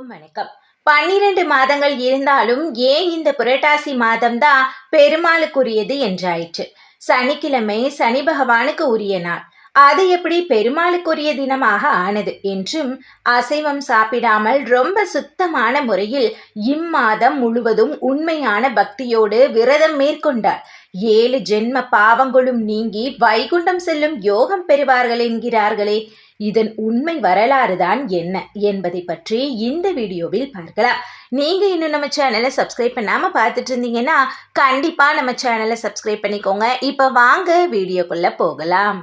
அனைவருக்கும் வணக்கம். பன்னிரண்டு மாதங்கள் இருந்தாலும் ஏன் இந்த புரட்டாசி மாதம்தான் பெருமாளுக்குரியது என்றாயிற்று. சனிக்கிழமை சனி பகவானுக்கு உரிய நாள். அது எப்படி பெருமாளுக்குரிய தினமாக ஆனது என்றும் அசைவம் சாப்பிடாமல் ரொம்ப சுத்தமான முறையில் இம்மாதம் முழுவதும் உண்மையான பக்தியோடு விரதம் மேற்கொண்டார். ஏழு ஜென்ம பாவங்களும் நீங்கி வைகுண்டம் செல்லும் யோகம் பெறுவார்கள் என்கிறார்களே. இதன் உண்மை வரலாறு தான் என்ன என்பதை பற்றி இந்த வீடியோவில் பார்க்கலாம். நீங்க இன்னும் நம்ம சேனலை சப்ஸ்கிரைப் பண்ணாம பார்த்துட்டு இருந்தீங்கன்னா கண்டிப்பா நம்ம சேனலை சப்ஸ்கிரைப் பண்ணிக்கோங்க. இப்போ வாங்க வீடியோக்குள்ள போகலாம்.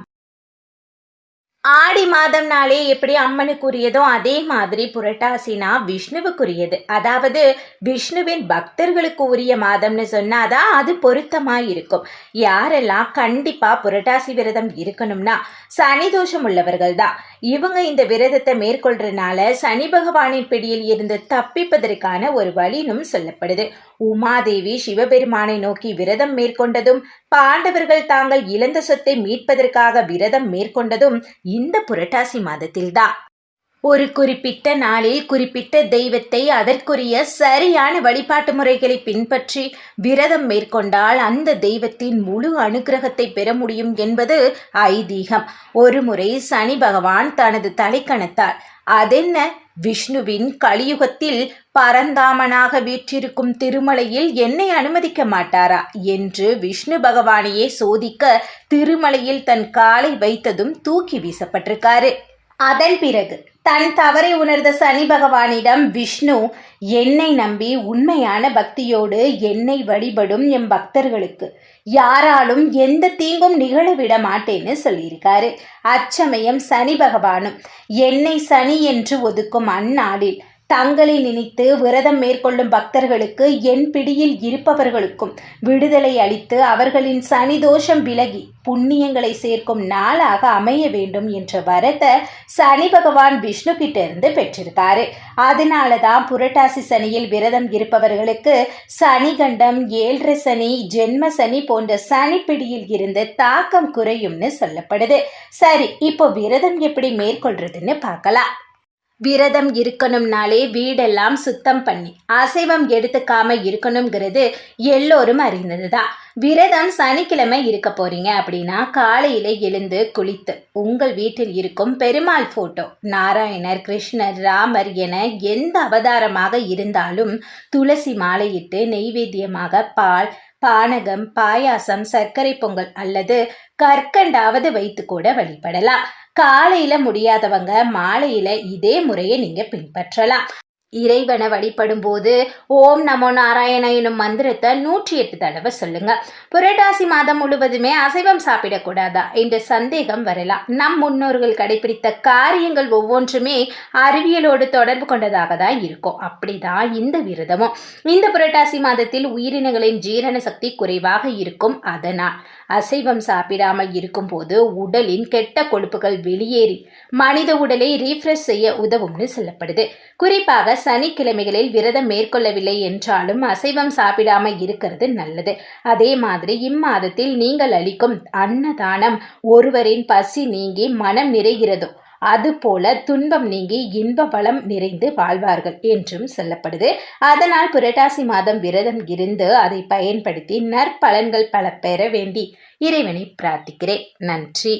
ஆடி மாதம்னாலே எப்படி அம்மனுக்குரியதோ அதே மாதிரி புரட்டாசினா விஷ்ணுவுக்குரியது. அதாவது விஷ்ணுவின் பக்தர்களுக்கு உரிய மாதம்னு சொன்னாதான் அது பொருத்தமாக இருக்கும். யாரெல்லாம் கண்டிப்பாக புரட்டாசி விரதம் இருக்கணும்னா சனி தோஷம் உள்ளவர்கள் தான். இவங்க இந்த விரதத்தை மேற்கொள்றதுனால சனி பகவானின் பிடியில் இருந்து தப்பிப்பதற்கான ஒரு வழினும் சொல்லப்படுது. உமாதேவி சிவபெருமானை நோக்கி விரதம் மேற்கொண்டதும் பாண்டவர்கள் தாங்கள் இழந்த சொத்தை மீட்பதற்காக விரதம் மேற்கொண்டதும் இந்த புரட்டாசி மாதத்தில்தான். ஒரு குறிப்பிட்ட நாளில் குறிப்பிட்ட தெய்வத்தை அதற்குரிய சரியான வழிபாட்டு முறைகளை பின்பற்றி விரதம் மேற்கொண்டால் அந்த தெய்வத்தின் முழு அனுகிரகத்தை பெற முடியும் என்பது ஐதீகம். ஒருமுறை சனி பகவான் தனது தலைக்கணத்தால் அதென்ன? விஷ்ணுவின் கலியுகத்தில் பரந்தாமனாக வீற்றிருக்கும் திருமலையில் என்னை அனுமதிக்க மாட்டாரா? என்று விஷ்ணு பகவானையே சோதிக்க திருமலையில் தன் காலை வைத்ததும் தூக்கி வீசப்பட்டிருக்காரு. அதன் பிறகு தன் தவறை உணர்ந்த சனி பகவானிடம் விஷ்ணு என்னை நம்பி உண்மையான பக்தியோடு என்னை வழிபடும் எம் பக்தர்களுக்கு. யாராலும் எந்த தீங்கும் நிகழவிட மாட்டேன்னு சொல்லியிருக்காரு. அச்சமயம் சனி பகவானும் என்னை சனி என்று ஒதுக்கும் அந்நாளில் தங்களை நினைத்து விரதம் மேற்கொள்ளும் பக்தர்களுக்கு என் பிடியில் இருப்பவர்களுக்கும் விடுதலை அளித்து அவர்களின் சனி தோஷம் விலகி புண்ணியங்களை சேர்க்கும் நாளாக அமைய வேண்டும் என்ற வரத்தை சனி பகவான் விஷ்ணு கிட்ட இருந்து பெற்றிருக்காரு. அதனால தான் புரட்டாசி சனியில் விரதம் இருப்பவர்களுக்கு சனி கண்டம் ஏழரை சனி ஜென்ம சனி போன்ற சனி பிடியில் இருந்து தாக்கம் குறையும்னு சொல்லப்படுது. சரி இப்போ விரதம் எப்படி மேற்கொள்றதுன்னு பார்க்கலாம். விரதம் இருக்கணும்னாலே வீடெல்லாம் சுத்தம் பண்ணி அசைவம் எடுத்துக்காம இருக்கணுங்கிறது எல்லோரும் அறிந்தது தான் விரதம் சனிக்கிழமை இருக்க போறீங்க அப்படின்னா காலையில எழுந்து குளித்து உங்கள் வீட்டில் இருக்கும் பெருமாள் போட்டோ நாராயணர் கிருஷ்ணர் ராமர் என எந்த அவதாரமாக இருந்தாலும் துளசி மாலையிட்டு நெய்வேத்தியமாக பால் பானகம் பாயாசம் சர்க்கரை பொங்கல் அல்லது கற்கண்டாவது வைத்து கூட வழிபடலாம். காலையில முடியாதவங்க மாலையில இதே முறையை நீங்க பின்பற்றலாம். இறைவனை வழிபடும் போது ஓம் நமோ நாராயண எனும் மந்திரத்தை நூற்றி எட்டு தடவை சொல்லுங்க. புரட்டாசி மாதம் முழுவதுமே அசைவம் சாப்பிடக்கூடாதா? என்ற சந்தேகம் வரலாம். நம் முன்னோர்கள் கடைபிடித்த காரியங்கள் ஒவ்வொன்றுமே அறிவியலோடு தொடர்பு கொண்டதாக தான் இருக்கும். அப்படிதான் இந்த விரதமும். இந்த புரட்டாசி மாதத்தில் உயிரினங்களின் ஜீரண சக்தி குறைவாக இருக்கும். அதனால் அசைவம் சாப்பிடாமல் இருக்கும்போது உடலின் கெட்ட கொழுப்புகள் வெளியேறி மனித உடலை ரீஃப்ரெஷ் செய்ய உதவும்னு சொல்லப்படுது. குறிப்பாக சனிக்கிழமைகளில் விரதம் மேற்கொள்ளவில்லை என்றாலும் அசைவம் சாப்பிடாம இருக்கிறது நல்லது. அதே மாதிரி இம்மாதத்தில் நீங்கள் அளிக்கும் அன்னதானம் ஒருவரின் பசி நீங்கி மனம் நிறைகிறதோ அதுபோல துன்பம் நீங்கி இன்ப பலம் நிறைந்து வாழ்வார்கள் என்றும் சொல்லப்படுது. அதனால் புரட்டாசி மாதம் விரதம் இருந்து அதை பயன்படுத்தி நற்பலன்கள் பல பெற வேண்டி இறைவனை பிரார்த்திக்கிறேன். நன்றி.